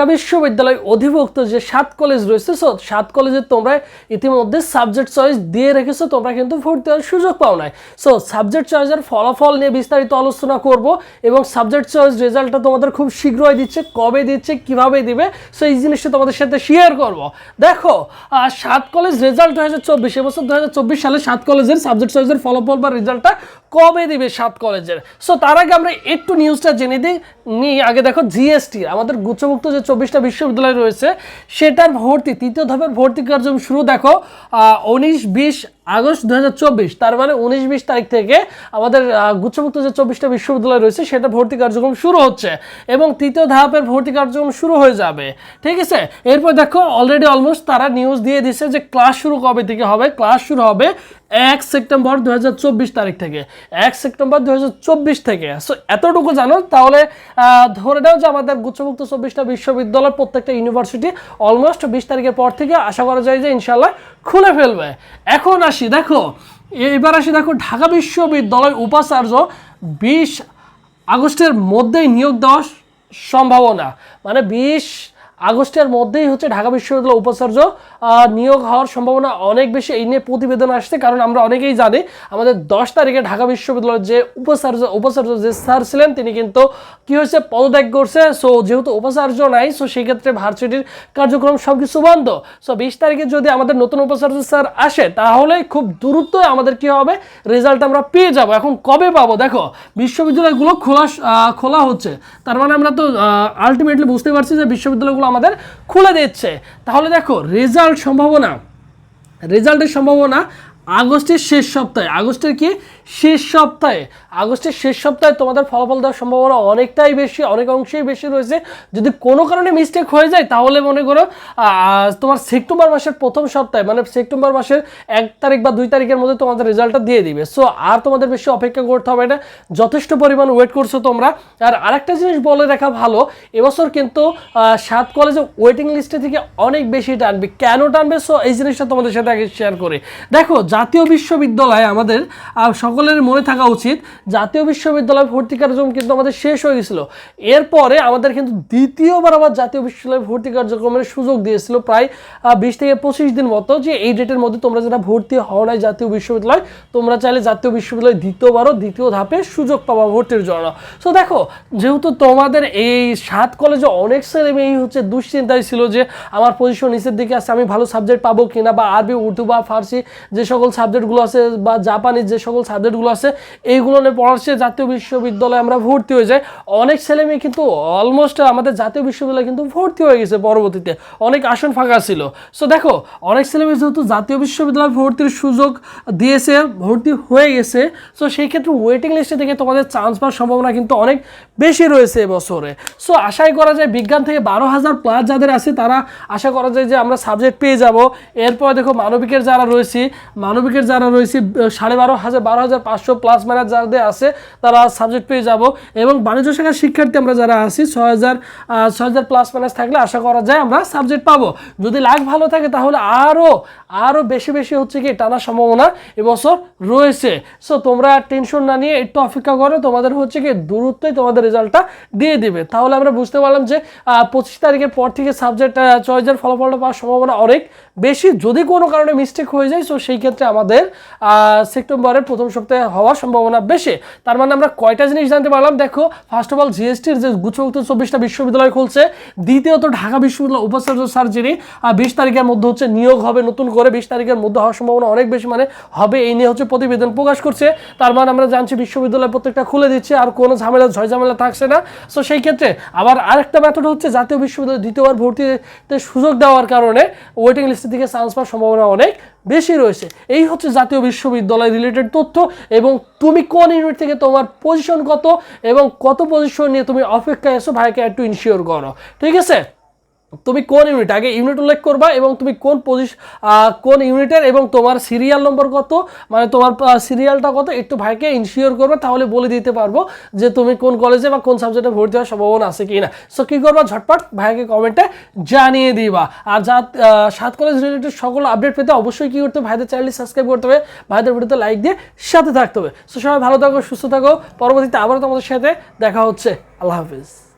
ঢাকা বিশ্ববিদ্যালয় অধিভুক্ত যে সাত কলেজ রয়েছে সো সাত কলেজে তোমরা ইতিমধ্যে সাবজেক্ট চয়েস দিয়ে রেখেছো, তোমরা কিন্তু ভর্তি হওয়ার সুযোগ পাও নাই। সো সাবজেক্ট চয়েসের ফলাফল নিয়ে বিস্তারিত আলোচনা করব এবং সাবজেক্ট চয়েস রেজাল্টটা তোমাদের খুব শীঘ্রই দিচ্ছে, কবে দিচ্ছে, কীভাবে দিবে সো এই জিনিসটা তোমাদের সাথে শেয়ার করব। দেখো সাত কলেজ রেজাল্ট দু হাজার চব্বিশ এবছর দু হাজার চব্বিশ সালে সাত কলেজের সাবজেক্ট চয়েসের ফলাফল বা রেজাল্টটা কবে দিবে সাত কলেজের। সো তার আগে আমরা একটু নিউজটা জেনে দিই। নিই আগে দেখো জিএসটি আমাদের গুচ্ছমুক্ত যে চব্বিশটা বিশ্ববিদ্যালয় রয়েছে, সেটার ভর্তি, তৃতীয় ধাপের ভর্তি কার্যক্রম শুরু দেখো উনিশ বিশ আগস্ট দু হাজার চব্বিশ, তার মানে উনিশ বিশ তারিখ থেকে আমাদের গুচ্ছমুক্ত যে চব্বিশটা বিশ্ববিদ্যালয় রয়েছে, সেটা ভর্তি কার্যক্রম শুরু হচ্ছে এবং তৃতীয় ধাপের ভর্তি কার্যক্রম শুরু হয়ে যাবে। ঠিক আছে? এরপর দেখো অলরেডি অলমোস্ট তারা নিউজ দিয়ে দিছে যে ক্লাস শুরু কবে থেকে হবে ক্লাস শুরু হবে এক সেপ্টেম্বর দু হাজার চব্বিশ তারিখ থেকে। এক সেপ্টেম্বর দু হাজার চব্বিশ থেকে। সো এতটুকু জানো, তাহলে ধরে নাও যে আমাদের গুচ্ছমুক্ত চব্বিশটা বিশ্ববিদ্যালয় প্রত্যেকটা ইউনিভার্সিটি অলমোস্ট বিশ তারিখের পর থেকে আশা করা যায় যে ইনশাল্লাহ খুলে ফেলবে। এখন আসি, দেখো, এবার আসি, দেখো, ঢাকা বিশ্ববিদ্যালয় উপাচার্য বিশ আগস্টের মধ্যেই নিয়োগ দেওয়ার সম্ভাবনা। মানে বিশ আগস্টের মধ্যেই হচ্ছে ঢাকা বিশ্ববিদ্যালয় উপাচার্য নিয়োগ হওয়ার সম্ভাবনা অনেক বেশি। এই নিয়ে প্রতিবেদন আসছে, কারণ আমরা অনেকেই জানি আমাদের দশ তারিখে ঢাকা বিশ্ববিদ্যালয়ের যে উপাচার্য উপাচার্য যে স্যার ছিলেন, তিনি কিন্তু কি হয়েছে, পদত্যাগ করছে। সো যেহেতু উপাচার্য নাই সো সেই ক্ষেত্রে ভার্সিটির কার্যক্রম সব কিছু বন্ধ। সো বিশ তারিখে যদি আমাদের নতুন উপাচার্য স্যার আসে, তাহলে খুব দ্রুত আমাদের কি হবে? রেজাল্ট আমরা পেয়ে যাব। এখন কবে পাবো? দেখো, বিশ্ববিদ্যালয়গুলো খোলা খোলা হচ্ছে। তার মানে আমরা তো আলটিমেটলি বুঝতে পারছি যে বিশ্ববিদ্যালয়গুলো আমাদের খুলে দিচ্ছে। তাহলে দেখো রেজাল্ট সম্ভাবনা রেজাল্টের সম্ভাবনা আগস্টের শেষ সপ্তাহে, আগস্টের কি? শেষ সপ্তাহে। আগস্টের শেষ সপ্তাহে তোমাদের ফলাফল দেওয়ার সম্ভাবনা অনেকটাই বেশি, অনেক অংশেই বেশি রয়েছে। যদি কোনো কারণে মিস্টেক হয়ে যায়, তাহলে মনে করো তোমার সেপ্টেম্বর মাসের প্রথম সপ্তাহে মানে সেপ্টেম্বর মাসের এক তারিখ বা দুই তারিখের মধ্যে তোমাদের রেজাল্টটা দিয়ে দিবে। সো আর তোমাদের বেশি অপেক্ষা করতে হবে না। যথেষ্ট পরিমাণ ওয়েট করছ তোমরা। আর আরেকটা জিনিস বলে রাখা ভালো, এবছর কিন্তু সাত কলেজে ওয়েটিং লিস্টে থেকে অনেক বেশি টানবে। কেন টানবে? সো এই জিনিসটা তোমাদের সাথে আগে শেয়ার করে। দেখো জাতীয় বিশ্ববিদ্যালয় আমাদের সকলের মনে থাকা উচিত, জাতীয় বিশ্ববিদ্যালয় ভর্তি কার্যক্রম কিন্তু আমাদের শেষ হয়ে গেছিল। এরপরে আমাদের কিন্তু দ্বিতীয়বার আবার জাতীয় বিশ্ববিদ্যালয় ভর্তি কার্যক্রমের সুযোগ দিয়েছিল প্রায় বিশ থেকে পঁচিশ দিন মতো, যে এই ডেটের মধ্যে তোমরা যারা ভর্তি হও নাই জাতীয় বিশ্ববিদ্যালয়, তোমরা চাইলে জাতীয় বিশ্ববিদ্যালয় দ্বিতীয়বারও দ্বিতীয় ধাপে সুযোগ পাবা ভর্তির জন্য। সো দেখো, যেহেতু তোমাদের এই সাত কলেজে অনেক ছেলে মেয়েই হচ্ছে দুশ্চিন্তায় ছিল যে আমার পজিশন নিচের দিকে আছে, আমি ভালো সাবজেক্ট পাবো কিনা, বা আরবি, উর্দু বা ফার্সি যে সকল সাবজেক্টগুলো আছে বা জাপানিজ যে সকল সাবজেক্টগুলো আছে, এইগুলো নিয়ে পড়ার চেয়ে জাতীয় বিশ্ববিদ্যালয়ে আমরা ভর্তি হয়ে যাই। অনেক ছেলে মেয়ে কিন্তু অলমোস্ট আমাদের জাতীয় বিশ্ববিদ্যালয়ে কিন্তু ভর্তি হয়ে গেছে পরবর্তীতে। অনেক আসন ফাঁকা ছিল। সো দেখো, অনেক ছেলে মেয়ে যেহেতু জাতীয় বিশ্ববিদ্যালয়ে ভর্তির সুযোগ দিয়েছে, ভর্তি হয়ে গেছে সো সেই ক্ষেত্রে ওয়েটিং লিস্টে থেকে তোমাদের চান্স পাওয়ার সম্ভাবনা কিন্তু অনেক বেশি রয়েছে এবছরে। সো আশাই করা যায় বিজ্ঞান থেকে বারো হাজার প্লাস যাদের আছে, তারা আশা করা যায় যে আমরা সাবজেক্ট পেয়ে যাব। এরপর দেখো মানবিকের যারা রয়েছে মানবিকের যারা রয়েছে সাড়ে বারো হাজার বারো হাজার পাঁচশো প্লাস মাইনাস যাদের আছে, তারা সাবজেক্ট পেয়ে যাব। এবং বাণিজ্য শাখার শিক্ষার্থী আমরা যারা আছি, ছয় হাজার ছয় হাজার প্লাস মাইনাস থাকলে আশা করা যায় আমরা সাবজেক্ট পাবো। যদি লাখ ভালো থাকে, তাহলে আরও আরও বেশি বেশি হচ্ছে কি টানার সম্ভাবনা এবছর রয়েছে। সো তোমরা টেনশন না নিয়ে একটু অপেক্ষা করো, তোমাদের হচ্ছে কি, দূরত্বই তোমাদের রেজাল্টটা দিয়ে দিবে। তাহলে আমরা বুঝতে পারলাম যে পঁচিশ তারিখের পর থেকে সাবজেক্ট চয়েসের ফলাফলটা পাওয়ার সম্ভাবনা অনেক বেশি। যদি কোনো কারণে মিস্টেক হয়ে যায় সো সেই ক্ষেত্রে আমাদের সেপ্টেম্বরের প্রথম সপ্তাহে হওয়ার সম্ভাবনা বেশি। তার মানে আমরা কয়টা জিনিস জানতে পারলাম? দেখো ফার্স্ট অফ অল জিএসটির যে গুচ্ছমুক্ত চব্বিশটা বিশ্ববিদ্যালয় খুলছে, দ্বিতীয়ত ঢাকা বিশ্ববিদ্যালয় উপাচার্য স্যার যিনি বিশ তারিখের মধ্যে হচ্ছে নিয়োগ হবে, নতুন করে বিশ তারিখের মধ্যে হওয়ার সম্ভাবনা অনেক বেশি মানে হবে এই নিয়ে হচ্ছে প্রতিবেদন প্রকাশ করছে। তার মানে আমরা জানছি বিশ্ববিদ্যালয় প্রত্যেকটা খুলে দিচ্ছে, আর কোনো ঝামেলা, ঝয় ঝামেলা থাকছে না। সো সেই ক্ষেত্রে আবার আরেকটা মেথড হচ্ছে জাতীয় বিশ্ববিদ্যালয় দ্বিতীয়বার ভর্তিতে সুযোগ দেওয়ার কারণে ওয়েটিং লিস্টের দিকে চান্স পাওয়ার সম্ভাবনা অনেক। বেশি রয়েছে। এই হচ্ছে জাতীয় বিশ্ববিদ্যালয় রিলেটেড তথ্য এবং তুমি কোন ইউনিট থেকে তোমার পজিশন কত এবং কত পজিশন নিয়ে তুমি অপেক্ষায় এসো ভাইকে একটু ইনশিওর করো। ঠিক আছে? তুমি কোন ইউনিট আগে ইউনিট উল্লেখ করবা এবং তুমি কোন পজিশন কোন ইউনিটের এবং তোমার সিরিয়াল নম্বর কত? মানে তোমার সিরিয়ালটা কত? একটু ভাইকে ইনশিওর করবে, তাহলে বলে দিতে পারব যে তুমি কোন কলেজে বা কোন সাবজেক্টে ভর্তি হওয়ার সম্ভাবনা আছে কি না সো কী করবা? ঝটপট ভাইকে কমেন্টে জানিয়ে দিবা। আর যা সাত কলেজ রিলেটেড সকল আপডেট পেতে অবশ্যই কী করতে হবে? ভাইদের চ্যানেলটি সাবস্ক্রাইব করতে হবে। ভাইদের ভিডিওতে লাইক দিয়ে সাথে থাকতে হবে। সো সবাই ভালো থাকো, সুস্থ থাকো। পরবর্তীতে আবারও তোমাদের সাথে দেখা হচ্ছে। আল্লাহ হাফিজ।